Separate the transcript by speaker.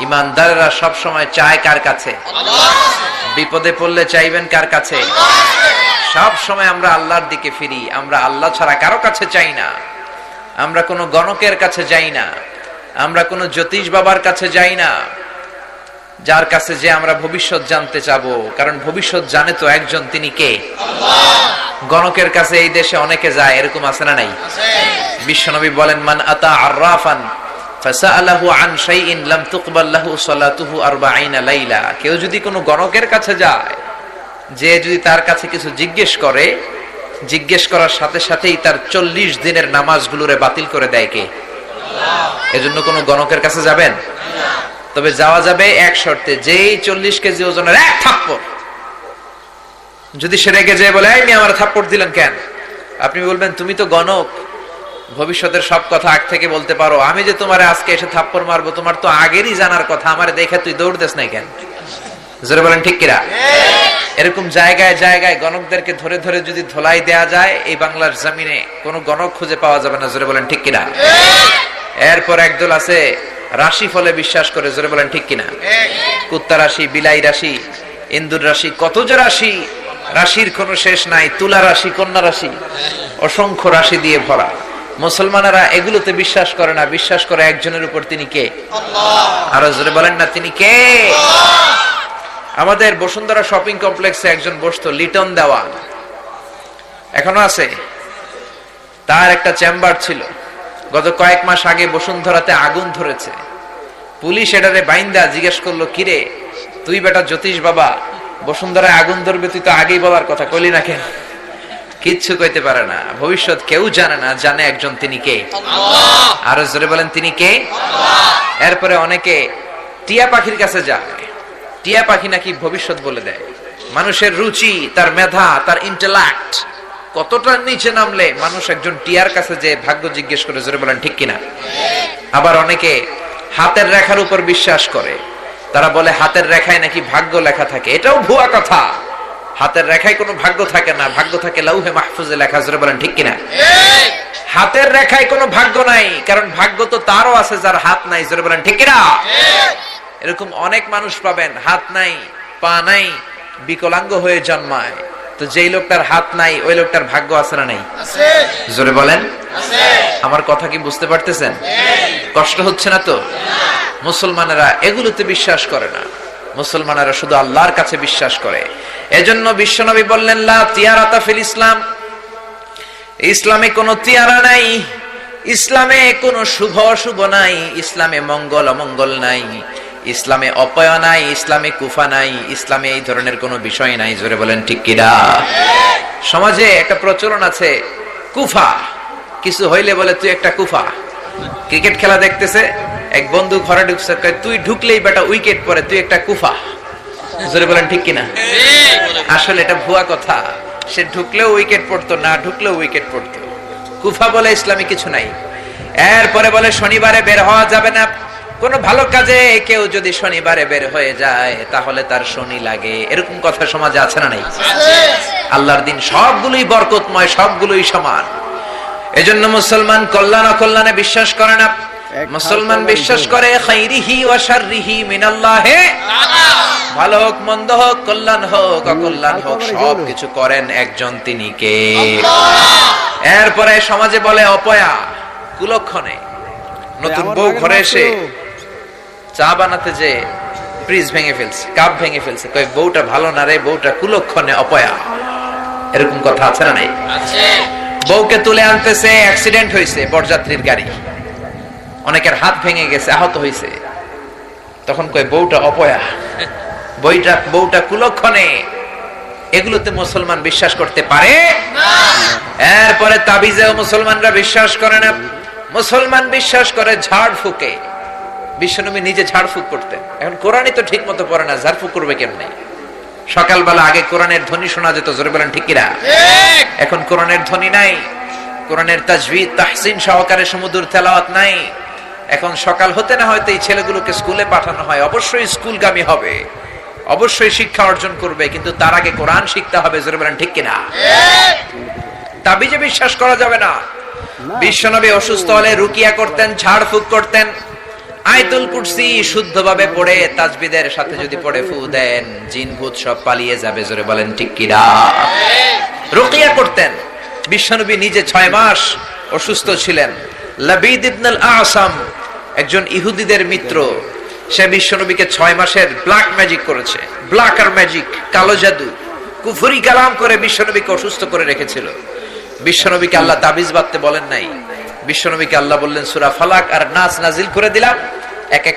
Speaker 1: ইমানদারেরা সব সময় চায় কার কাছে? বিপদে পড়লে চাইবেন কার কাছে? সব সময় আমরা আল্লাহর দিকে ফিরি আমরা আল্লাহ ছাড়া কারও কাছে চাই না। আমরা কোনো গণকের কাছে যাই না আমরা কোনো জ্যোতিষ বাবার কাছে যাই না। যার কাছে যে আমরা ভবিষ্যৎ জানতে চাবো কারণ ভবিষ্যৎ জানে তো একজন তিনি কে। গণকের কাছে এই দেশে অনেকে যায় এরকম আছে না নাই? বিশ্বনবী বলেন মান আতা আররাফান আন শাইইন লাম তুকবাল লাহু সালাতুহু 40 লাইলা। কেউ যদি কোনো গণকের কাছে যায়, যে যদি তার কাছে কিছু জিজ্ঞেস করে, জিজ্ঞেস করার সাথে সাথেই তার চল্লিশ দিনের নামাজগুলোরে বাতিল করে দেয় কে? এজন্য কোনো গণকের কাছে যাবেন? তবে যাওয়া যাবে এক শর্তে, যেই চল্লিশ কেজি ওজনের এক থাপ্পড়। যদি সে রেগে যায় বলে আমি আমার থাপ্পড় দিলেন কেন? আপনি বলবেন, তুমি তো গণক। ভবিষ্যতের সব কথা আগ থেকে বলতে পারো। আমি যে তোমার আজকে এসে থাপ্পড় মারবো, তোমার তো আগেরই জানার কথা। আমার দেখে তুই দৌড় দেস নাই কেন? জোরে বলেন, ঠিক কিরা? এরকম জায়গায় জায়গায় গণকদেরকে ধরে ধরে যদি ধোলাই দেয়া যায়, এই বাংলার জমিনে কোনো গণক খুঁজে পাওয়া যাবে না। জোরে বলেন, ঠিক কিনা এরপর একদল আছে, রাশি ফলে বিশ্বাস করে। জোরে বলেন, ঠিক কিনা? কুত্তা রাশি, বিলাই রাশি, ইন্দুর রাশি, কত যে রাশি, রাশির কোনো শেষ নাই। তুলা রাশি, কন্যা রাশি, অসংখ্য রাশি দিয়ে ভরা। মুসলমানেরা এগুলোতে বিশ্বাস করে না বিশ্বাস করে একজনের উপর তিনি কে? আরও জোরে বলেন না তিনি কে? আমাদের বসুন্ধরা শপিং কমপ্লেক্সে একজন বসতো লিটন দেওয়া। এখনও আছে। তার একটা চেম্বার ছিল। গত কয়েক মাস আগে বসুন্ধরাতে আগুন ধরেছে। পুলিশ এটারে বাইন্দা জিজ্ঞেস করল কিরে তুই বেটা জ্যোতিষ বাবা বসুন্ধরায় আগুন ধরবে তুই তো আগেই বলার কথা কলি না কেন? কিচ্ছু কইতে পারে না। ভবিষ্যৎ কেউ জানে না জানে একজন তিনি কে। আরও জোরে বলেন তিনি কে? এরপরে অনেকে টিয়া পাখির কাছে যায়। টিয়া পাখি নাকি ভবিষ্যৎ বলে দেয়। মানুষের রুচি তার মেধা তার ইন্টেলাক্ট কতটা নিচে নামলে মানুষ একজন টিয়ার কাছে যে ভাগ্য জিজ্ঞেস করে জোরে বলেন ঠিক কিনা? আবার অনেকে হাতের রেখার উপর বিশ্বাস করে। তারা বলে হাতের রেখায় নাকি ভাগ্য লেখা থাকে। এটাও ভুয়া কথা। হাতের রেখায় কোনো ভাগ্য থাকে না। ভাগ্য থাকে লাউহে মাহফুজে লেখা জোরে বলেন ঠিক কিনা? হাতের রেখায় কোনো ভাগ্য নাই কারণ ভাগ্য তো তারও আছে যার হাত নাই জোরে বলেন ঠিক কিনা? এরকম অনেক মানুষ পাবেন হাত নাই পা নাই বিকলাঙ্গ হয়ে জন্মায়। তো যেই লোকটার হাত নাই ওই লোকটার ভাগ্য আছে না নাই? জোরে বলেন। আমার কথা কি বুঝতে পারতেছেন? কষ্ট হচ্ছে না তো? মুসলমানেরা এগুলোতে বিশ্বাস করে না। মুসলমানেরা শুধু আল্লাহর কাছে বিশ্বাস করে। এজন্য বিশ্বনবী বললেন, লা তিয়ারাতা ফিল ইসলাম। ইসলামে কোনো তিয়ারা নাই, ইসলামে কোনো শুভ অশুভ নাই, ইসলামে মঙ্গল অমঙ্গল নাই, ইসলামে অপয় নাই, ইসলামে কুফা নাই, ইসলামে এই ধরনের কোনো বিষয় নাই, জোরে বলেন ঠিক কিনা সমাজে একটা প্রচলন আছে, কুফা। কিছু হইলে বলে, তুই একটা কুফা। ক্রিকেট খেলা দেখতেছে এক বন্ধু ঘরে ঢুকছে তুই ঢুকলেই বেটা উইকেট পরে, তুই একটা কুফা। জোরে বলেন, ঠিক কিনা? আসলে এটা ভুয়া কথা। সে ঢুকলেও উইকেট পড়তো, না ঢুকলেও উইকেট পড়তো। কুফা বলে ইসলামী কিছু নাই। এরপরে বলে, শনিবারে বের হওয়া যাবে না। কোন ভালো কাজে কেউ যদি শনিবারে বের হয়ে যায়, তাহলে তার শনি লাগে। এরকম কথা সমাজে আছে না নাই? আল্লাহর দিন সবগুলোই বরকতময়, সবগুলোই সমান। এজন্য মুসলমান কল্যাণ অকল্যাণে বিশ্বাস করে না। মুসলমান বিশ্বাস করে খাইরিহি ওয়া শাররিহি মিনাল্লাহে। ভালো হোক মন্দ হোক কল্যাণ হোক অকল্যাণ হোক সব কিছু করেন একজন তিনি কে? এরপরে সমাজে বলে অপয়া কুলক্ষণে। নতুন বউ ঘরে এসে চা বানাতে যে ফ্রিজ ভেঙে ফেলছে কাপ ভেঙে ফেলছে কই বউটা ভালো না রে বউটা কুলক্ষণে অপয়া। এরকম কথা আছে না নাই? বউকে তুলে আনতেছে অ্যাক্সিডেন্ট হয়েছে বরযাত্রীর গাড়ি। অনেকের হাত ভেঙে গেছে আহত হয়েছে তখন কয় বউটা অপয়া। বইটা বউটা কুলক্ষণে। এগুলোতে মুসলমান বিশ্বাস করতে পারে? এরপরে তাবিজেও মুসলমানরা বিশ্বাস করে না। মুসলমান বিশ্বাস করে ঝাড় ফুকে। বিশ্বনবী নিজে ঝাড় ফুক করতেন। এখন কোরআনই তো ঠিক মতো পড়ে না ঝাড় ফুক করবে কেমনে? সকালবেলা আগে কোরআনের ধ্বনি শোনা যেত জোরে বলেন ঠিক কিনা? এখন কোরআনের ধ্বনি নাই। কোরআনের তাজভিদ তাহসিন সহকারে সমুদ্র তেলাওয়াত নাই। এখন সকাল হতে না হয়তো এই ছেলেগুলোকে স্কুলে পাঠানো হয়। অবশ্যই স্কুলগামী হবে। অবশ্যই শিক্ষা অর্জন করবে কিন্তু তার আগে কোরআন শিখতে হবে জোরে ঠিক কিনা? তাবিজে বিশ্বাস করা যাবে না। বিশ্বনবী অসুস্থ হলে রুকিয়া করতেন ঝাড়ফুঁক করতেন আয়তুল কুরসি শুদ্ধভাবে পড়ে তাজবিদের সাথে যদি পড়ে ফু দেন জিন ভূত সব পালিয়ে যাবে জোরে বলেন ঠিক কিনা? রুকিয়া করতেন। বিশ্বনবী নিজে ছয় মাস অসুস্থ ছিলেন। একজন ইহুদিদের মিত্র। সে বিশ্বনবীকে ছয় মাসের ব্ল্যাক ম্যাজিক করেছে। ব্ল্যাক আর ম্যাজিক কালো জাদু। কুফুরি কালাম করে বিশ্বনবীকে অসুস্থ করে রেখেছিল। বিশ্বনবীকে আল্লাহ তাবিজ বাঁধতে বলেন নাই। বিশ্বনবীকে আল্লাহ বললেন, সুরা ফালাক আর নাচ নাজিল করে দিলাম। এক এক